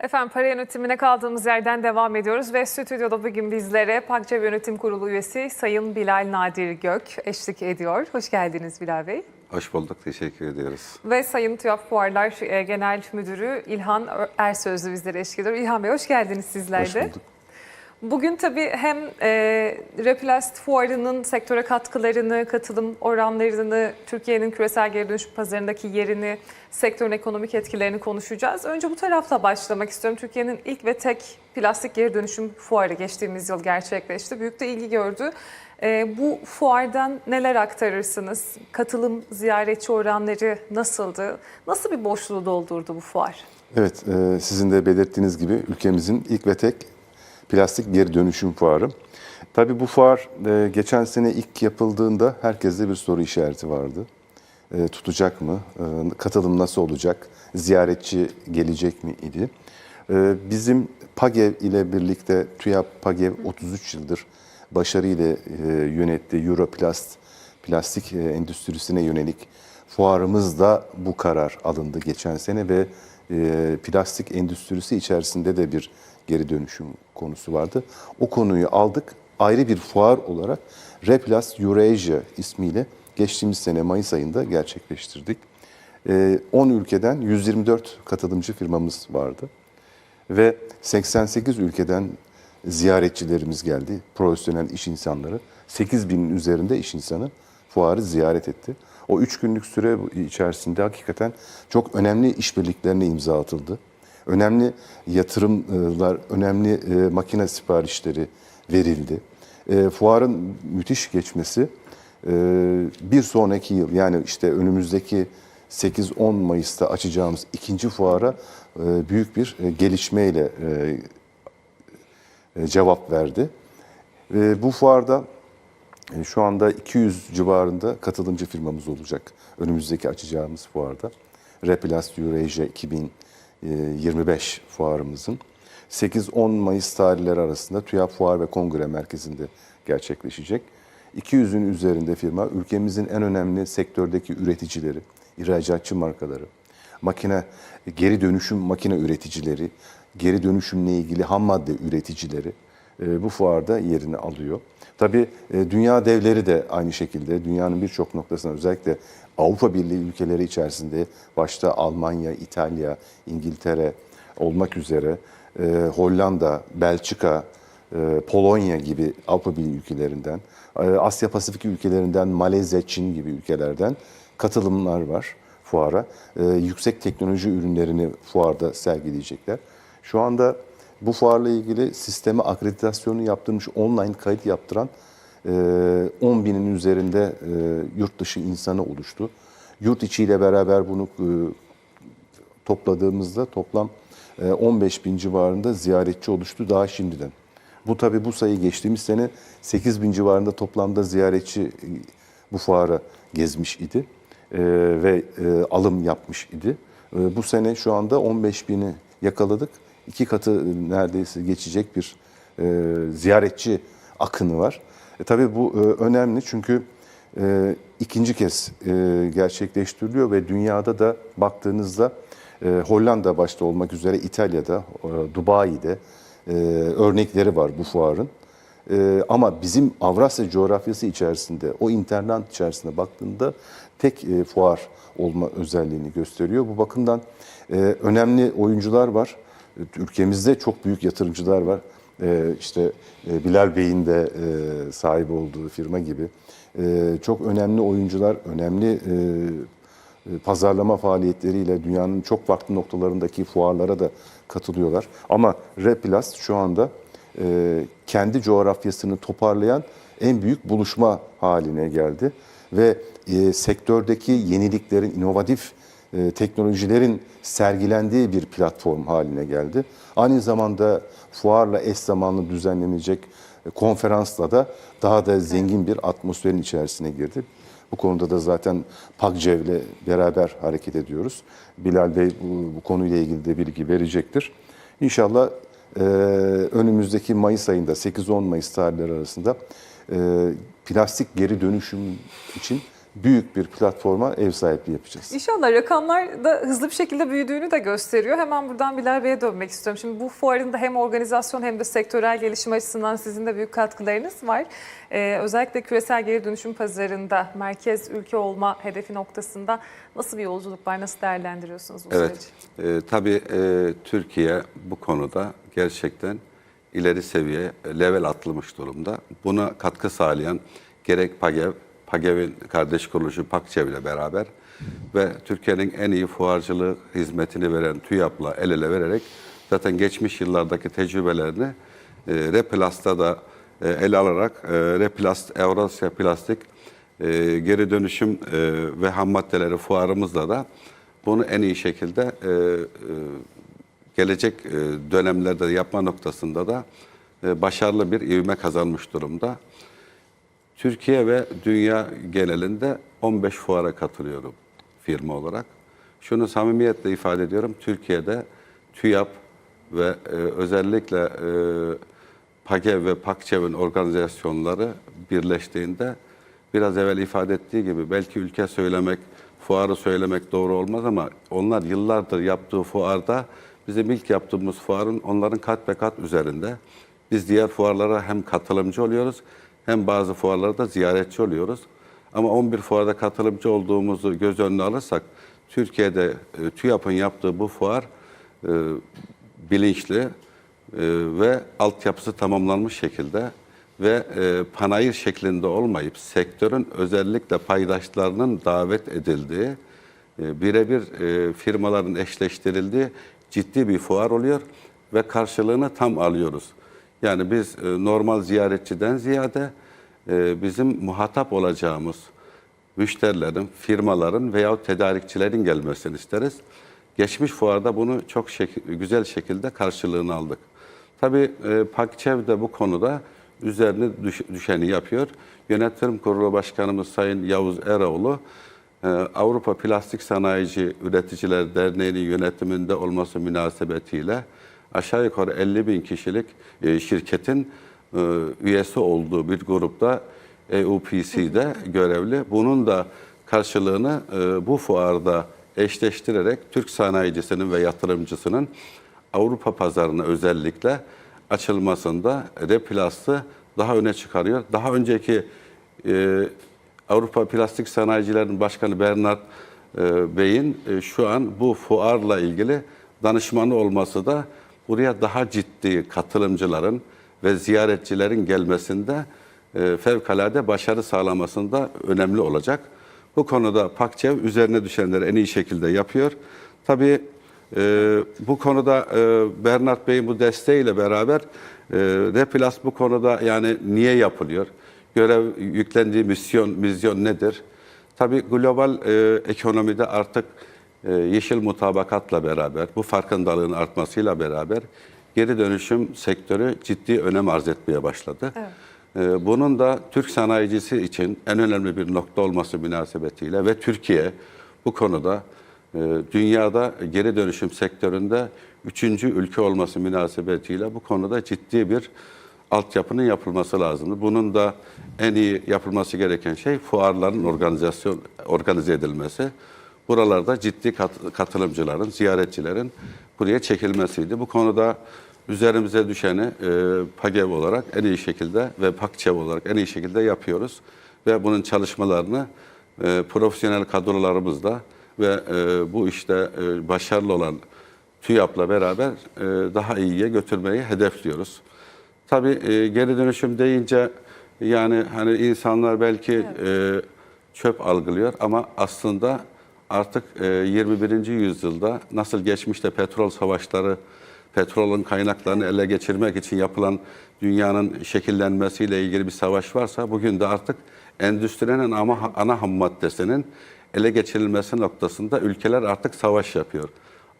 Efendim para yönetimine kaldığımız yerden devam ediyoruz ve stüdyoda bugün bizlere Pakçev Yönetim Kurulu üyesi Sayın Bilal Nadir Gök eşlik ediyor. Hoş geldiniz Bilal Bey. Hoş bulduk, teşekkür ediyoruz. Ve Sayın TÜYAP Fuarlar e, Genel Müdürü İlhan Ersözlü bizlere eşlik ediyor. İlhan Bey hoş geldiniz sizler Hoş de. bulduk. Bugün tabii hem e, Replast Fuarı'nın sektöre katkılarını, katılım oranlarını, Türkiye'nin küresel geri dönüşüm pazarındaki yerini, sektörün ekonomik etkilerini konuşacağız. Önce bu tarafla başlamak istiyorum. Türkiye'nin ilk ve tek plastik geri dönüşüm fuarı geçtiğimiz yıl gerçekleşti. Büyük de ilgi gördü. E, bu fuardan neler aktarırsınız? Katılım, ziyaretçi oranları nasıldı? Nasıl bir boşluğu doldurdu bu fuar? Evet, e, sizin de belirttiğiniz gibi ülkemizin ilk ve tek plastik geri dönüşüm fuarı. Tabii bu fuar e, geçen sene ilk yapıldığında herkeste bir soru işareti vardı. E, tutacak mı? E, katılım nasıl olacak? Ziyaretçi gelecek mi idi? E, bizim PAGEV ile birlikte TÜYAP PAGEV 33 yıldır başarıyla e, yönetti. Europlast plastik e, endüstrisine yönelik fuarımızda bu karar alındı geçen sene ve e, plastik endüstrisi içerisinde de bir geri dönüşüm konusu vardı. O konuyu aldık ayrı bir fuar olarak Replast Eurasia ismiyle geçtiğimiz sene Mayıs ayında gerçekleştirdik. E, 10 ülkeden 124 katılımcı firmamız vardı ve 88 ülkeden ziyaretçilerimiz geldi, profesyonel iş insanları. 8 binin üzerinde iş insanı fuarı ziyaret etti. O üç günlük süre içerisinde hakikaten çok önemli işbirliklerine imza atıldı. Önemli yatırımlar, önemli e, makine siparişleri verildi. E, fuarın müthiş geçmesi e, bir sonraki yıl yani işte önümüzdeki 8-10 Mayıs'ta açacağımız ikinci fuara büyük bir gelişmeyle cevap verdi. Bu fuarda şu anda 200 civarında katılımcı firmamız olacak önümüzdeki açacağımız fuarda. Replast Eurasia 2025 fuarımızın 8-10 Mayıs tarihleri arasında TÜYAP Fuar ve Kongre Merkezi'nde gerçekleşecek. 200'ün üzerinde firma ülkemizin en önemli sektördeki üreticileri, ihracatçı markaları, makine geri dönüşüm makine üreticileri, geri dönüşümle ilgili ham madde üreticileri e, bu fuarda yerini alıyor. Tabii e, dünya devleri de aynı şekilde dünyanın birçok noktasına özellikle Avrupa Birliği ülkeleri içerisinde başta Almanya, İtalya, İngiltere olmak üzere e, Hollanda, Belçika, e, Polonya gibi Avrupa Birliği ülkelerinden, Asya Pasifik ülkelerinden, Malezya, Çin gibi ülkelerden katılımlar var fuara. Yüksek teknoloji ürünlerini fuarda sergileyecekler. Şu anda bu fuarla ilgili sisteme akreditasyonu yaptırmış, online kayıt yaptıran e, 10 binin üzerinde e, yurt dışı insanı oluştu. Yurt içiyle beraber bunu e, topladığımızda toplam e, 15 bin civarında ziyaretçi oluştu daha şimdiden. Bu tabi bu sayı geçtiğimiz sene 8 bin civarında toplamda ziyaretçi e, bu fuara gezmiş idi e, ve e, alım yapmış idi. E, bu sene şu anda 15 bini yakaladık. İki katı neredeyse geçecek bir e, ziyaretçi akını var. E, tabii bu e, önemli çünkü e, ikinci kez e, gerçekleştiriliyor ve dünyada da baktığınızda e, Hollanda başta olmak üzere İtalya'da, e, Dubai'de e, örnekleri var bu fuarın. E, ama bizim Avrasya coğrafyası içerisinde, o internet içerisinde baktığında tek e, fuar olma özelliğini gösteriyor. Bu bakımdan e, önemli oyuncular var. Ülkemizde çok büyük yatırımcılar var. E, işte Bilal Bey'in de e, sahibi olduğu firma gibi. E, çok önemli oyuncular, önemli e, e, pazarlama faaliyetleriyle dünyanın çok farklı noktalarındaki fuarlara da katılıyorlar. Ama Replast şu anda e, kendi coğrafyasını toparlayan en büyük buluşma haline geldi. Ve e, sektördeki yeniliklerin, inovatif e, teknolojilerin sergilendiği bir platform haline geldi. Aynı zamanda fuarla eş zamanlı düzenlenecek e, konferansla da daha da zengin bir atmosferin içerisine girdi. Bu konuda da zaten PAGCEV'le beraber hareket ediyoruz. Bilal Bey bu, bu konuyla ilgili de bilgi verecektir. İnşallah e, önümüzdeki Mayıs ayında 8-10 Mayıs tarihleri arasında e, plastik geri dönüşüm için büyük bir platforma ev sahipliği yapacağız. İnşallah rakamlar da hızlı bir şekilde büyüdüğünü de gösteriyor. Hemen buradan Bilal Bey'e dönmek istiyorum. Şimdi bu fuarın da hem organizasyon hem de sektörel gelişim açısından sizin de büyük katkılarınız var. Ee, özellikle küresel geri dönüşüm pazarında merkez ülke olma hedefi noktasında nasıl bir yolculuk var? Nasıl değerlendiriyorsunuz bu Evet, süreci? e, tabii e, Türkiye bu konuda gerçekten ileri seviye level atlamış durumda. Buna katkı sağlayan gerek PAGEV, PAGEV'in kardeş kuruluşu PAKÇEV ile beraber ve Türkiye'nin en iyi fuarcılığı hizmetini veren TÜYAP'la el ele vererek zaten geçmiş yıllardaki tecrübelerini e, Replast'ta da e, ele alarak e, Replast, Evrasya Plastik e, geri dönüşüm e, ve ham maddeleri fuarımızla da bunu en iyi şekilde e, e, gelecek e, dönemlerde yapma noktasında da e, başarılı bir ivme kazanmış durumda. Türkiye ve dünya genelinde 15 fuara katılıyorum firma olarak. Şunu samimiyetle ifade ediyorum. Türkiye'de TÜYAP ve e, özellikle e, PAGEV ve PAKÇEV'in organizasyonları birleştiğinde biraz evvel ifade ettiği gibi belki ülke söylemek, fuarı söylemek doğru olmaz ama onlar yıllardır yaptığı fuarda bizim ilk yaptığımız fuarın onların kat ve kat üzerinde. Biz diğer fuarlara hem katılımcı oluyoruz hem bazı fuarlara da ziyaretçi oluyoruz. Ama 11 fuarda katılımcı olduğumuzu göz önüne alırsak Türkiye'de e, TÜYAP'ın yaptığı bu fuar e, bilinçli e, ve altyapısı tamamlanmış şekilde ve e, panayır şeklinde olmayıp sektörün özellikle paydaşlarının davet edildiği, e, birebir e, firmaların eşleştirildiği ciddi bir fuar oluyor ve karşılığını tam alıyoruz. Yani biz e, normal ziyaretçiden ziyade e, bizim muhatap olacağımız müşterilerin, firmaların veya tedarikçilerin gelmesini isteriz. Geçmiş fuarda bunu çok şek- güzel şekilde karşılığını aldık. Tabii e, Pakçev de bu konuda üzerine düş- düşeni yapıyor. Yönetim Kurulu Başkanımız Sayın Yavuz Eroğlu, e, Avrupa Plastik Sanayici Üreticiler Derneği'nin yönetiminde olması münasebetiyle aşağı yukarı 50 bin kişilik e, şirketin e, üyesi olduğu bir grupta EUPC'de görevli. Bunun da karşılığını e, bu fuarda eşleştirerek Türk sanayicisinin ve yatırımcısının Avrupa pazarına özellikle açılmasında Replast'ı daha öne çıkarıyor. Daha önceki e, Avrupa Plastik Sanayicilerin Başkanı Bernard e, Bey'in e, şu an bu fuarla ilgili danışmanı olması da buraya daha ciddi katılımcıların ve ziyaretçilerin gelmesinde e, fevkalade başarı sağlamasında önemli olacak. Bu konuda Pakçev üzerine düşenleri en iyi şekilde yapıyor. Tabii e, bu konuda e, Bernard Bey'in bu desteğiyle beraber e, Replast bu konuda yani niye yapılıyor? Görev yüklendiği misyon, vizyon nedir? Tabii global e, ekonomide artık yeşil mutabakatla beraber, bu farkındalığın artmasıyla beraber geri dönüşüm sektörü ciddi önem arz etmeye başladı. Evet. Ee, Bunun da Türk sanayicisi için en önemli bir nokta olması münasebetiyle ve Türkiye bu konuda e, dünyada geri dönüşüm sektöründe üçüncü ülke olması münasebetiyle bu konuda ciddi bir altyapının yapılması lazımdı. Bunun da en iyi yapılması gereken şey fuarların organizasyon organize edilmesi. Buralarda ciddi kat- katılımcıların, ziyaretçilerin buraya çekilmesiydi. Bu konuda üzerimize düşeni e, PAGEV olarak en iyi şekilde ve PAKÇEV olarak en iyi şekilde yapıyoruz. Ve bunun çalışmalarını e, profesyonel kadrolarımızla ve e, bu işte e, başarılı olan TÜYAP'la beraber e, daha iyiye götürmeyi hedefliyoruz. Tabii e, geri dönüşüm deyince yani hani insanlar belki e, çöp algılıyor ama aslında artık e, 21. yüzyılda nasıl geçmişte petrol savaşları, petrolün kaynaklarını ele geçirmek için yapılan dünyanın şekillenmesiyle ilgili bir savaş varsa bugün de artık endüstrinin ama ana ham maddesinin ele geçirilmesi noktasında ülkeler artık savaş yapıyor.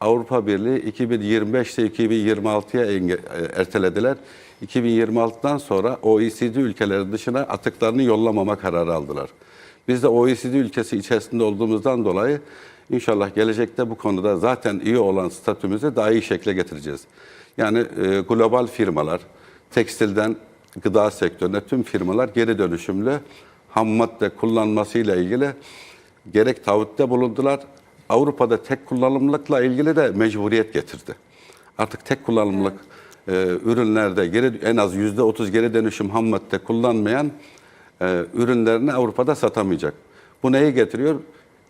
Avrupa Birliği 2025'te 2026'ya enge- e, ertelediler. 2026'dan sonra OECD ülkeleri dışına atıklarını yollamama kararı aldılar. Biz de OECD ülkesi içerisinde olduğumuzdan dolayı inşallah gelecekte bu konuda zaten iyi olan statümüzü daha iyi şekle getireceğiz. Yani e, global firmalar, tekstilden gıda sektörüne tüm firmalar geri dönüşümlü ham madde kullanmasıyla ilgili gerek taahhütte bulundular. Avrupa'da tek kullanımlıkla ilgili de mecburiyet getirdi. Artık tek kullanımlık e, ürünlerde geri, en az yüzde otuz geri dönüşüm ham madde kullanmayan e, ürünlerini Avrupa'da satamayacak. Bu neyi getiriyor?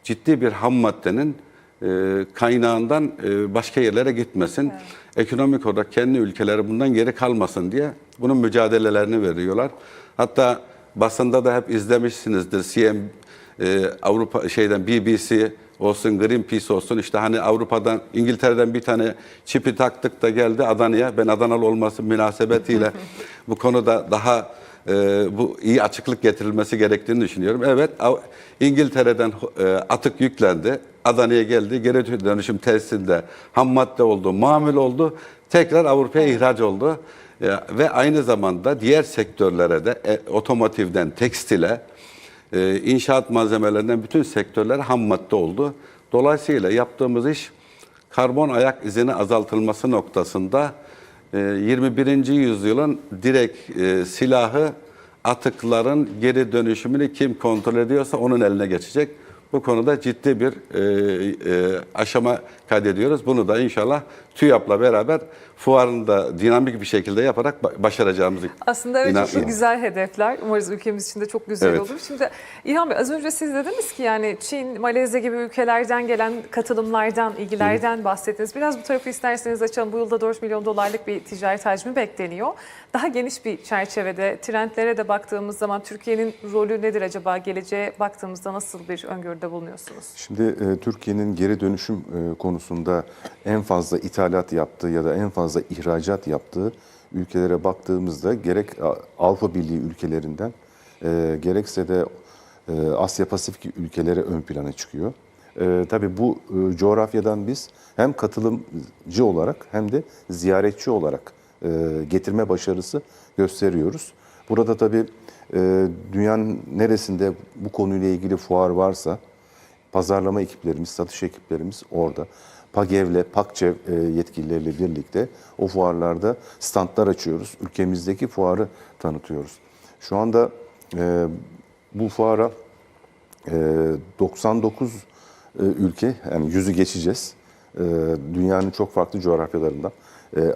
Ciddi bir ham maddenin e, kaynağından e, başka yerlere gitmesin. Ekonomik olarak kendi ülkeleri bundan geri kalmasın diye bunun mücadelelerini veriyorlar. Hatta basında da hep izlemişsinizdir. CM e, Avrupa şeyden BBC olsun, Greenpeace olsun işte hani Avrupa'dan, İngiltere'den bir tane çipi taktık da geldi Adana'ya. Ben Adanalı olması münasebetiyle bu konuda daha e, bu iyi açıklık getirilmesi gerektiğini düşünüyorum. Evet, İngiltere'den e, atık yüklendi. Adana'ya geldi. Geri dönüşüm tesisinde ham madde oldu, mamul oldu. Tekrar Avrupa'ya ihraç oldu. E, ve aynı zamanda diğer sektörlere de e, otomotivden tekstile, e, inşaat malzemelerinden bütün sektörler ham madde oldu. Dolayısıyla yaptığımız iş karbon ayak izini azaltılması noktasında 21. yüzyılın direkt e, silahı atıkların geri dönüşümünü kim kontrol ediyorsa onun eline geçecek. Bu konuda ciddi bir e, e, aşama kaydediyoruz. Bunu da inşallah TÜYAP'la beraber fuarını da dinamik bir şekilde yaparak ba- başaracağımızı Aslında evet inan- çok güzel hedefler. Umarız ülkemiz için de çok güzel Evet. olur. Şimdi İlhan Bey az önce siz dediniz ki yani Çin, Malezya gibi ülkelerden gelen katılımlardan, ilgilerden bahsettiniz. Biraz bu tarafı isterseniz açalım. Bu yılda 4 milyon dolarlık bir ticaret hacmi bekleniyor. Daha geniş bir çerçevede trendlere de baktığımız zaman Türkiye'nin rolü nedir acaba? Geleceğe baktığımızda nasıl bir öngörüde bulunuyorsunuz? Şimdi e, Türkiye'nin geri dönüşüm e, konusunda en fazla ithalat yaptığı ya da en fazla ihracat yaptığı ülkelere baktığımızda gerek A- Avrupa Birliği ülkelerinden e, gerekse de e, Asya Pasifik ülkeleri ön plana çıkıyor. E, tabii bu e, coğrafyadan biz hem katılımcı olarak hem de ziyaretçi olarak e, getirme başarısı gösteriyoruz. Burada tabii e, dünyanın neresinde bu konuyla ilgili fuar varsa pazarlama ekiplerimiz, satış ekiplerimiz orada. PAGEV'le, PAKÇEV e, yetkilileriyle birlikte o fuarlarda standlar açıyoruz. Ülkemizdeki fuarı tanıtıyoruz. Şu anda e, bu fuara e, 99 e, ülke, yani yüzü geçeceğiz. Dünyanın çok farklı coğrafyalarından.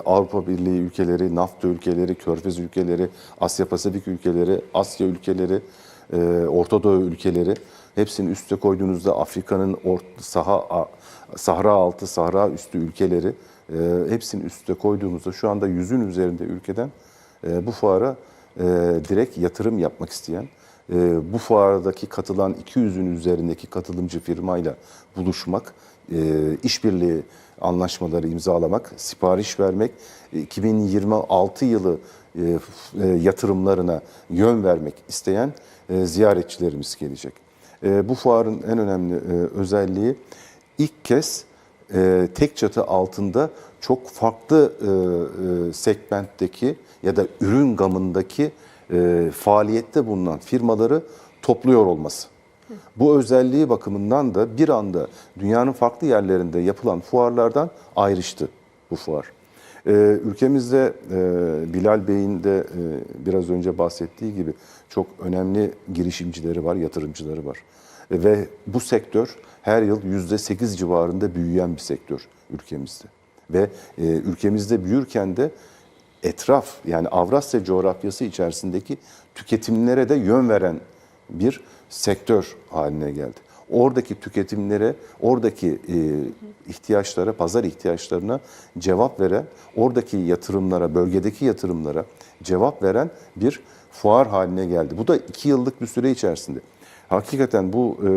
Avrupa Birliği ülkeleri, NAFTA ülkeleri, Körfez ülkeleri, Asya Pasifik ülkeleri, Asya ülkeleri, e, Orta Doğu ülkeleri hepsini üste koyduğunuzda Afrika'nın saha, Sahra altı, Sahra üstü ülkeleri e, hepsini üste koyduğumuzda şu anda yüzün üzerinde ülkeden e, bu fuara e, direkt yatırım yapmak isteyen, e, bu fuardaki katılan 200'ün üzerindeki katılımcı firmayla buluşmak, e, işbirliği anlaşmaları imzalamak, sipariş vermek, 2026 yılı e, e, yatırımlarına yön vermek isteyen e, ziyaretçilerimiz gelecek. E, Bu fuarın en önemli e, özelliği ilk kez e, tek çatı altında çok farklı e, e, segmentteki ya da ürün gamındaki e, faaliyette bulunan firmaları topluyor olması. Bu özelliği bakımından da bir anda dünyanın farklı yerlerinde yapılan fuarlardan ayrıştı bu fuar. Ee, ülkemizde e, Bilal Bey'in de e, biraz önce bahsettiği gibi çok önemli girişimcileri var, yatırımcıları var. E, ve bu sektör her yıl yüzde sekiz civarında büyüyen bir sektör ülkemizde. Ve ülkemizde büyürken de etraf yani Avrasya coğrafyası içerisindeki tüketimlere de yön veren bir sektör haline geldi. Oradaki tüketimlere, oradaki e, ihtiyaçlara, pazar ihtiyaçlarına cevap veren, oradaki yatırımlara, bölgedeki yatırımlara cevap veren bir fuar haline geldi. Bu da iki yıllık bir süre içerisinde. Hakikaten bu e,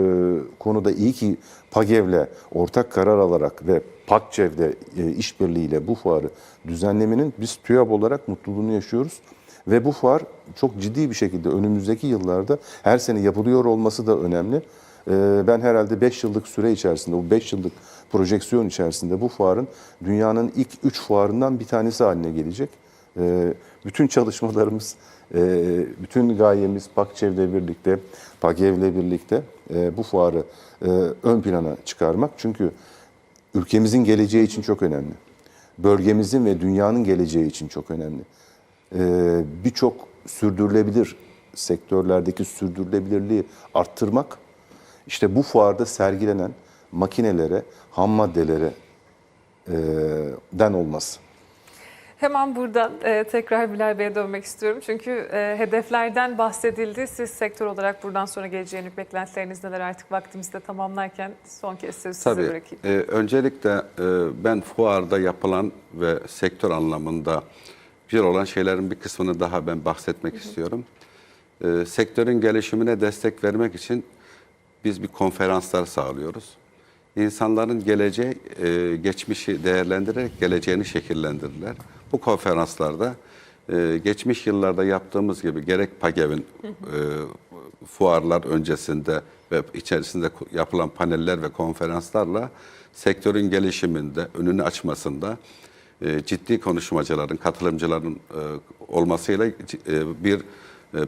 konuda iyi ki PAGEV'le ortak karar alarak ve PAKÇEV'de e, işbirliğiyle bu fuarı düzenlemenin biz TÜYAP olarak mutluluğunu yaşıyoruz. Ve bu fuar çok ciddi bir şekilde önümüzdeki yıllarda her sene yapılıyor olması da önemli. E, ben herhalde 5 yıllık süre içerisinde, bu 5 yıllık projeksiyon içerisinde bu fuarın dünyanın ilk 3 fuarından bir tanesi haline gelecek. E, bütün çalışmalarımız, e, bütün gayemiz PAKÇEV'le birlikte, PAGEV'le birlikte e, bu fuarı e, ön plana çıkarmak. Çünkü ülkemizin geleceği için çok önemli. Bölgemizin ve dünyanın geleceği için çok önemli. E, Birçok sürdürülebilir sektörlerdeki sürdürülebilirliği arttırmak işte bu fuarda sergilenen makinelere, ham maddelere e, den olması. Hemen buradan e, tekrar Bilal Bey'e dönmek istiyorum. Çünkü e, hedeflerden bahsedildi. Siz sektör olarak buradan sonra geleceğe yönelik beklentileriniz neler artık vaktimizde tamamlarken son kez sözü size Tabii. bırakayım. Ee, öncelikle e, ben fuarda yapılan ve sektör anlamında güzel olan şeylerin bir kısmını daha ben bahsetmek istiyorum. Ee, sektörün gelişimine destek vermek için biz bir konferanslar sağlıyoruz. İnsanların geleceği, e, geçmişi değerlendirerek geleceğini şekillendirirler. Bu konferanslarda e, geçmiş yıllarda yaptığımız gibi gerek PAGEV'in e, fuarlar öncesinde ve içerisinde yapılan paneller ve konferanslarla sektörün gelişiminde, önünü açmasında e, ciddi konuşmacıların, katılımcıların e, olmasıyla e, bir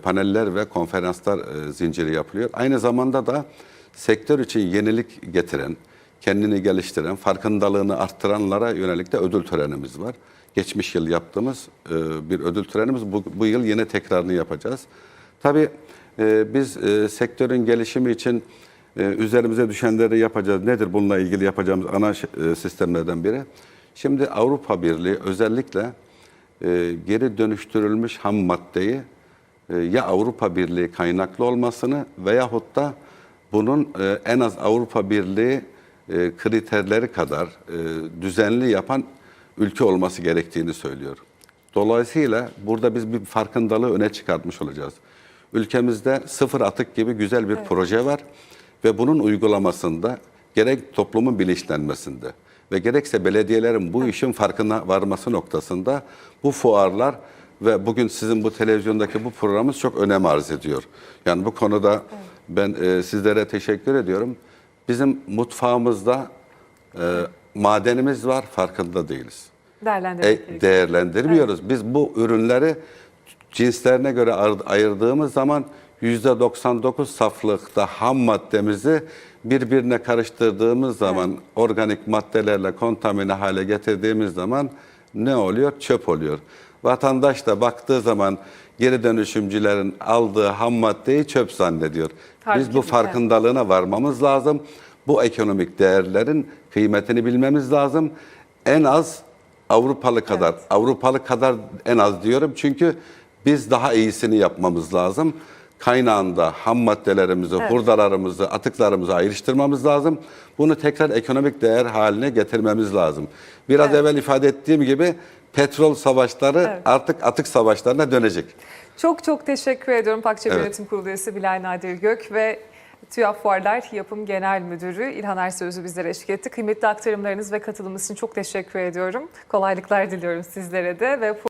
paneller ve konferanslar e, zinciri yapılıyor. Aynı zamanda da sektör için yenilik getiren, kendini geliştiren, farkındalığını arttıranlara yönelik de ödül törenimiz var. Geçmiş yıl yaptığımız e, bir ödül törenimiz. Bu, bu yıl yine tekrarını yapacağız. Tabii e, biz e, sektörün gelişimi için e, üzerimize düşenleri yapacağız. Nedir bununla ilgili yapacağımız ana e, sistemlerden biri? Şimdi Avrupa Birliği özellikle e, geri dönüştürülmüş ham maddeyi e, ya Avrupa Birliği kaynaklı olmasını veyahut da bunun e, en az Avrupa Birliği e, kriterleri kadar e, düzenli yapan ülke olması gerektiğini söylüyor. Dolayısıyla burada biz bir farkındalığı öne çıkartmış olacağız. Ülkemizde sıfır atık gibi güzel bir proje var ve bunun uygulamasında gerek toplumun bilinçlenmesinde ve gerekse belediyelerin bu işin farkına varması noktasında bu fuarlar ve bugün sizin bu televizyondaki bu programımız çok önem arz ediyor. Yani bu konuda ben e, sizlere teşekkür ediyorum. Bizim mutfağımızda e, madenimiz var farkında değiliz. E, değerlendirmiyoruz. Biz bu ürünleri cinslerine göre ayırdığımız zaman %99 saflıkta ham maddemizi birbirine karıştırdığımız zaman organik maddelerle kontamine hale getirdiğimiz zaman ne oluyor? Çöp oluyor. Vatandaş da baktığı zaman geri dönüşümcülerin aldığı ham maddeyi çöp zannediyor. Halbuki Biz bu farkındalığına varmamız lazım. Bu ekonomik değerlerin kıymetini bilmemiz lazım. En az Avrupalı kadar, Avrupalı kadar en az diyorum çünkü biz daha iyisini yapmamız lazım. Kaynağında ham maddelerimizi, Evet. hurdalarımızı, atıklarımızı ayrıştırmamız lazım. Bunu tekrar ekonomik değer haline getirmemiz lazım. Biraz evvel ifade ettiğim gibi petrol savaşları Evet. artık atık savaşlarına dönecek. Çok çok teşekkür ediyorum Pakçe Evet. Yönetim Kurulu üyesi Bilal Nadir Gök ve TÜYAP Fuarlar Yapım Genel Müdürü İlhan Ersöz'ü bizlere eşlik etti. Kıymetli aktarımlarınız ve katılımınız için çok teşekkür ediyorum. Kolaylıklar diliyorum sizlere de ve